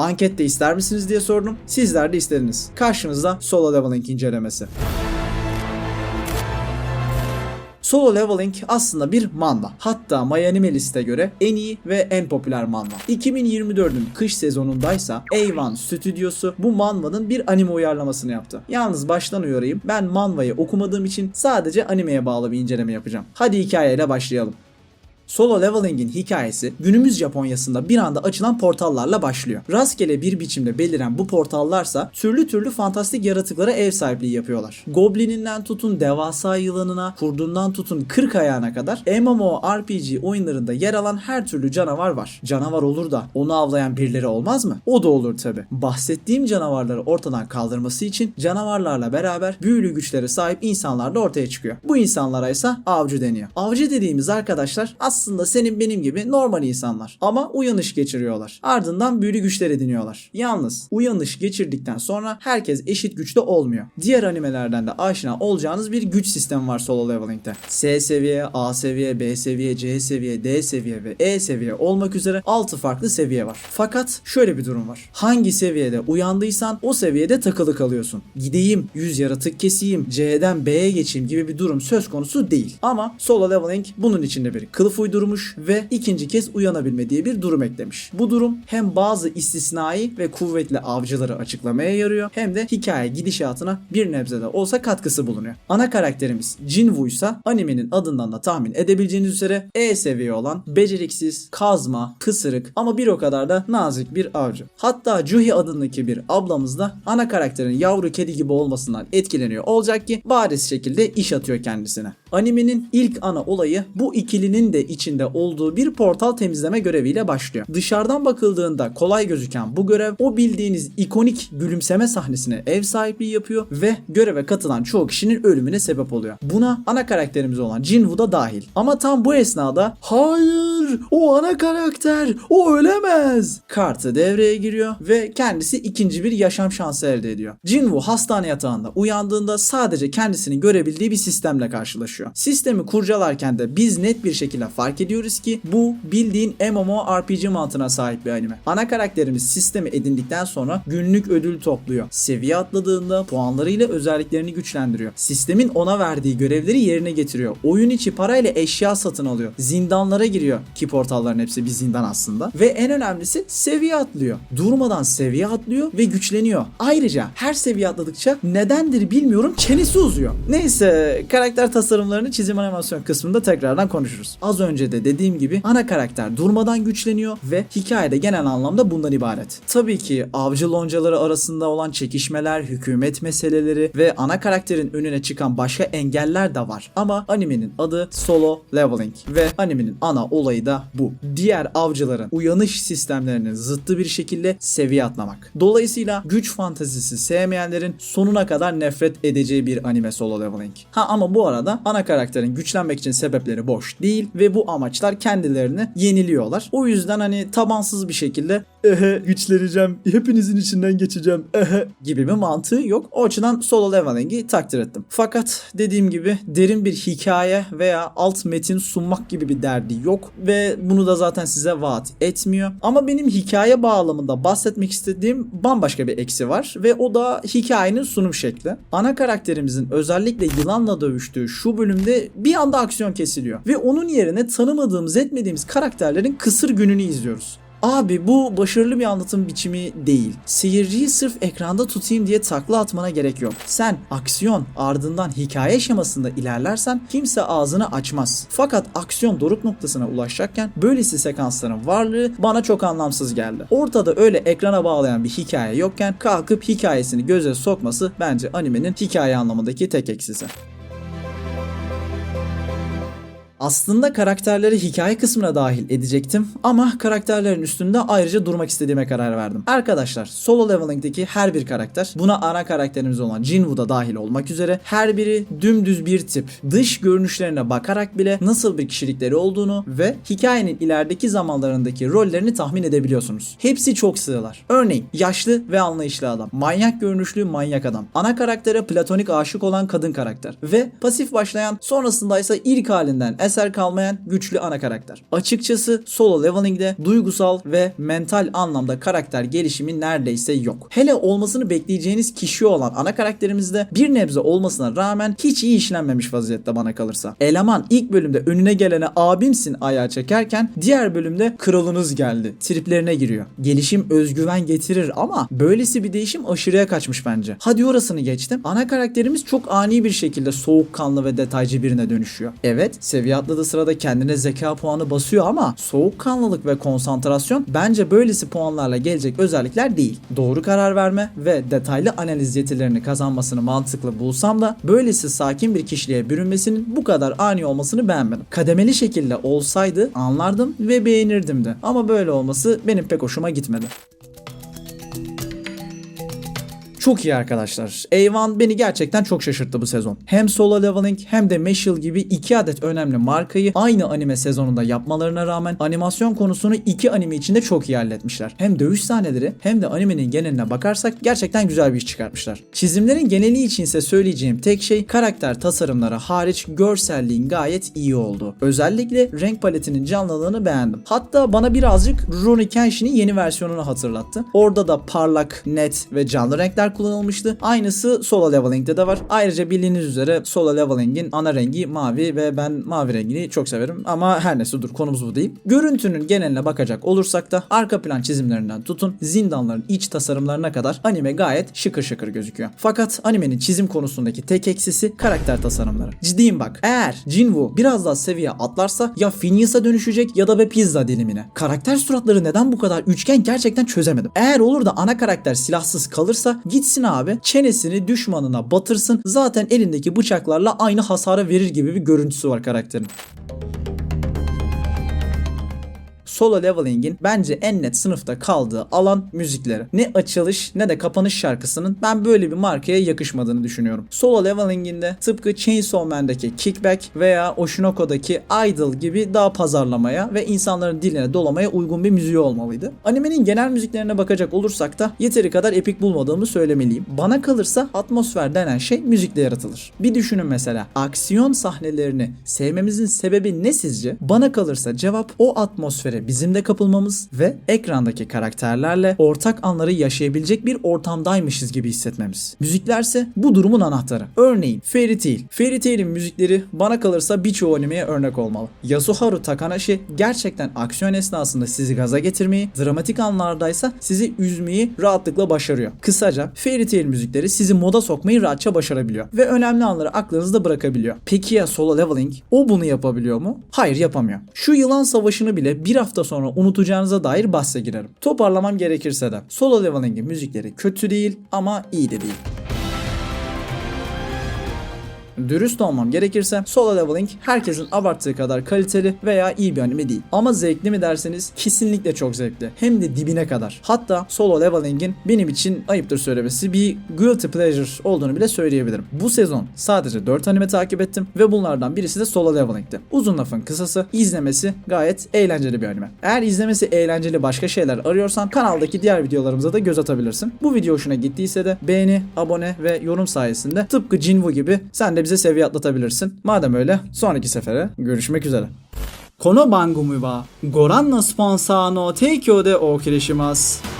Ankette ister misiniz diye sordum. Sizler de istediniz. Karşınızda Solo Leveling incelemesi. Solo Leveling aslında bir manhwa. Hatta MyAnimeList'e göre en iyi ve en popüler manhwa. 2024'ün kış sezonundaysa A1 stüdyosu bu manhwanın bir anime uyarlamasını yaptı. Yalnız baştan uyarayım ben manhwayı okumadığım için sadece animeye bağlı bir inceleme yapacağım. Hadi hikayeyle başlayalım. Solo Leveling'in hikayesi günümüz Japonya'sında bir anda açılan portallarla başlıyor. Rastgele bir biçimde beliren bu portallarsa türlü türlü fantastik yaratıklara ev sahipliği yapıyorlar. Goblininden tutun devasa yılanına, kurdundan tutun 40 ayağına kadar MMORPG oyunlarında yer alan her türlü canavar var. Canavar olur da onu avlayan birileri olmaz mı? O da olur tabi. Bahsettiğim canavarları ortadan kaldırması için canavarlarla beraber büyülü güçlere sahip insanlar da ortaya çıkıyor. Bu insanlara ise avcı deniyor. Avcı dediğimiz arkadaşlar aslında senin benim gibi normal insanlar. Ama uyanış geçiriyorlar. Ardından büyülü güçler ediniyorlar. Yalnız uyanış geçirdikten sonra herkes eşit güçte olmuyor. Diğer animelerden de aşina olacağınız bir güç sistemi var Solo Leveling'de. S seviye, A seviye, B seviye, C seviye, D seviye ve E seviye olmak üzere 6 farklı seviye var. Fakat şöyle bir durum var. Hangi seviyede uyandıysan o seviyede takılı kalıyorsun. Gideyim 100 yaratık keseyim, C'den B'ye geçeyim gibi bir durum söz konusu değil. Ama Solo Leveling bunun içinde bir kılıf uydurmuş ve ikinci kez uyanabilme diye bir durum eklemiş. Bu durum hem bazı istisnai ve kuvvetli avcıları açıklamaya yarıyor hem de hikaye gidişatına bir nebze de olsa katkısı bulunuyor. Ana karakterimiz Jinwoo ise animenin adından da tahmin edebileceğiniz üzere E seviye olan beceriksiz, kazma, kısırık ama bir o kadar da nazik bir avcı. Hatta Juhi adındaki bir ablamız da ana karakterin yavru kedi gibi olmasından etkileniyor olacak ki bariz şekilde iş atıyor kendisine. Animenin ilk ana olayı bu ikilinin de içinde olduğu bir portal temizleme göreviyle başlıyor. Dışarıdan bakıldığında kolay gözüken bu görev o bildiğiniz ikonik gülümseme sahnesine ev sahipliği yapıyor ve göreve katılan çoğu kişinin ölümüne sebep oluyor. Buna ana karakterimiz olan Jinwoo da dahil. Ama tam bu esnada hayır o ana karakter o ölemez kartı devreye giriyor ve kendisi ikinci bir yaşam şansı elde ediyor. Jinwoo hastane yatağında uyandığında sadece kendisini görebildiği bir sistemle karşılaşıyor. Sistemi kurcalarken de biz net bir şekilde fark ediyoruz ki bu bildiğin MMORPG mantığına sahip bir anime. Ana karakterimiz sistemi edindikten sonra günlük ödül topluyor. Seviye atladığında puanlarıyla özelliklerini güçlendiriyor. Sistemin ona verdiği görevleri yerine getiriyor. Oyun içi parayla eşya satın alıyor. Zindanlara giriyor ki portalların hepsi bir zindan aslında. Ve en önemlisi seviye atlıyor. Durmadan seviye atlıyor ve güçleniyor. Ayrıca her seviye atladıkça nedendir bilmiyorum çenesi uzuyor. Neyse karakter tasarımlarını çizim animasyon kısmında tekrardan konuşuruz. Az önce de dediğim gibi ana karakter durmadan güçleniyor ve hikayede genel anlamda bundan ibaret. Tabii ki avcı loncaları arasında olan çekişmeler, hükümet meseleleri ve ana karakterin önüne çıkan başka engeller de var. Ama animenin adı Solo Leveling ve animenin ana olayı da bu. Diğer avcıların uyanış sistemlerinin zıttı bir şekilde seviye atlamak. Dolayısıyla güç fantazisi sevmeyenlerin sonuna kadar nefret edeceği bir anime Solo Leveling. Ha ama bu arada ana karakterin güçlenmek için sebepleri boş değil ve bu amaçlar kendilerini yeniliyorlar. O yüzden hani tabansız bir şekilde ehe güçleneceğim, hepinizin içinden geçeceğim, ehe gibi bir mantığı yok. O açıdan Solo Leveling'i takdir ettim. Fakat dediğim gibi derin bir hikaye veya alt metin sunmak gibi bir derdi yok ve bunu da zaten size vaat etmiyor. Ama benim hikaye bağlamında bahsetmek istediğim bambaşka bir eksi var ve o da hikayenin sunum şekli. Ana karakterimizin özellikle yılanla dövüştüğü şu bölümde bir anda aksiyon kesiliyor ve onun yerine tanımadığımız etmediğimiz karakterlerin kısır gününü izliyoruz. Abi bu başarılı bir anlatım biçimi değil. Seyirciyi sırf ekranda tutayım diye takla atmana gerek yok. Sen aksiyon ardından hikaye şemasında ilerlersen kimse ağzını açmaz. Fakat aksiyon doruk noktasına ulaşacakken böylesi sekansların varlığı bana çok anlamsız geldi. Ortada öyle ekrana bağlayan bir hikaye yokken kalkıp hikayesini göze sokması bence animenin hikaye anlamındaki tek eksisi. Aslında karakterleri hikaye kısmına dahil edecektim ama karakterlerin üstünde ayrıca durmak istediğime karar verdim. Arkadaşlar Solo Leveling'deki her bir karakter buna ana karakterimiz olan Jinwoo da dahil olmak üzere her biri dümdüz bir tip. Dış görünüşlerine bakarak bile nasıl bir kişilikleri olduğunu ve hikayenin ilerideki zamanlarındaki rollerini tahmin edebiliyorsunuz. Hepsi çok sığlar. Örneğin yaşlı ve anlayışlı adam. Manyak görünüşlü manyak adam. Ana karaktere platonik aşık olan kadın karakter. Ve pasif başlayan sonrasında ise ilk halinden eser kalmayan güçlü ana karakter. Açıkçası Solo Leveling'de duygusal ve mental anlamda karakter gelişimi neredeyse yok. Hele olmasını bekleyeceğiniz kişi olan ana karakterimizde bir nebze olmasına rağmen hiç iyi işlenmemiş vaziyette bana kalırsa. Eleman ilk bölümde önüne gelene abimsin ayağa çekerken diğer bölümde kralınız geldi. Triplerine giriyor. Gelişim özgüven getirir ama böylesi bir değişim aşırıya kaçmış bence. Hadi orasını geçtim. Ana karakterimiz çok ani bir şekilde soğukkanlı ve detaycı birine dönüşüyor. Evet seviye atladığı sırada kendine zeka puanı basıyor ama soğukkanlılık ve konsantrasyon bence böylesi puanlarla gelecek özellikler değil. Doğru karar verme ve detaylı analiz yetilerini kazanmasını mantıklı bulsam da böylesi sakin bir kişiliğe bürünmesinin bu kadar ani olmasını beğenmedim. Kademeli şekilde olsaydı anlardım ve beğenirdim de. Ama böyle olması benim pek hoşuma gitmedi. Çok iyi arkadaşlar. A1 beni gerçekten çok şaşırttı bu sezon. Hem Solo Leveling hem de Meshul gibi iki adet önemli markayı aynı anime sezonunda yapmalarına rağmen animasyon konusunu iki anime içinde çok iyi halletmişler. Hem dövüş sahneleri hem de animenin geneline bakarsak gerçekten güzel bir iş çıkartmışlar. Çizimlerin geneli içinse söyleyeceğim tek şey karakter tasarımları hariç görselliğin gayet iyi oldu. Özellikle renk paletinin canlılığını beğendim. Hatta bana birazcık Rurouni Kenshin'in yeni versiyonunu hatırlattı. Orada da parlak, net ve canlı renkler kullanılmıştı. Aynısı Solo Leveling'de de var. Ayrıca bildiğiniz üzere Solo Leveling'in ana rengi mavi ve ben mavi rengini çok severim. Ama her neyse dur konumuz bu değil. Görüntünün geneline bakacak olursak da arka plan çizimlerinden tutun zindanların iç tasarımlarına kadar anime gayet şıkır şıkır gözüküyor. Fakat animenin çizim konusundaki tek eksisi karakter tasarımları. Ciddiyim bak. Eğer Jinwoo biraz daha seviye atlarsa ya Phineas'a dönüşecek ya da be pizza dilimine. Karakter suratları neden bu kadar üçgen gerçekten çözemedim. Eğer olur da ana karakter silahsız kalırsa gitsin abi çenesini düşmanına batırsın zaten elindeki bıçaklarla aynı hasara verir gibi bir görüntüsü var karakterin. Solo Leveling'in bence en net sınıfta kaldığı alan müzikleri. Ne açılış ne de kapanış şarkısının ben böyle bir markaya yakışmadığını düşünüyorum. Solo Leveling'in de tıpkı Chainsaw Man'daki Kickback veya Oshinoko'daki Idol gibi daha pazarlamaya ve insanların diline dolamaya uygun bir müziği olmalıydı. Animenin genel müziklerine bakacak olursak da yeteri kadar epik bulmadığımı söylemeliyim. Bana kalırsa atmosfer denen şey müzikle yaratılır. Bir düşünün mesela aksiyon sahnelerini sevmemizin sebebi ne sizce? Bana kalırsa cevap o atmosfere bizim de kapılmamız ve ekrandaki karakterlerle ortak anları yaşayabilecek bir ortamdaymışız gibi hissetmemiz. Müziklerse bu durumun anahtarı. Örneğin Fairy Tail. Fairy Tail'in müzikleri bana kalırsa birçoğu animeye örnek olmalı. Yasuharu Takanashi gerçekten aksiyon esnasında sizi gaza getirmeyi, dramatik anlardaysa sizi üzmeyi rahatlıkla başarıyor. Kısaca Fairy Tail müzikleri sizi moda sokmayı rahatça başarabiliyor ve önemli anları aklınızda bırakabiliyor. Peki ya Solo Leveling? O bunu yapabiliyor mu? Hayır yapamıyor. Şu yılan savaşını bile bir hafta sonra unutacağınıza dair bahse girerim. Toparlamam gerekirse de Solo Leveling'in müzikleri kötü değil ama iyi de değil. Dürüst olmam gerekirse Solo Leveling herkesin abarttığı kadar kaliteli veya iyi bir anime değil. Ama zevkli mi derseniz kesinlikle çok zevkli. Hem de dibine kadar. Hatta Solo Leveling'in benim için ayıptır söylemesi bir guilty pleasure olduğunu bile söyleyebilirim. Bu sezon sadece 4 anime takip ettim ve bunlardan birisi de Solo Leveling'ti. Uzun lafın kısası izlemesi gayet eğlenceli bir anime. Eğer izlemesi eğlenceli başka şeyler arıyorsan kanaldaki diğer videolarımıza da göz atabilirsin. Bu video hoşuna gittiyse de beğeni, abone ve yorum sayesinde tıpkı Jinwoo gibi sen de bize seviye atlatabilirsin. Madem öyle sonraki sefere görüşmek üzere. この番組はご覧のスポンサーの提供でお送りします。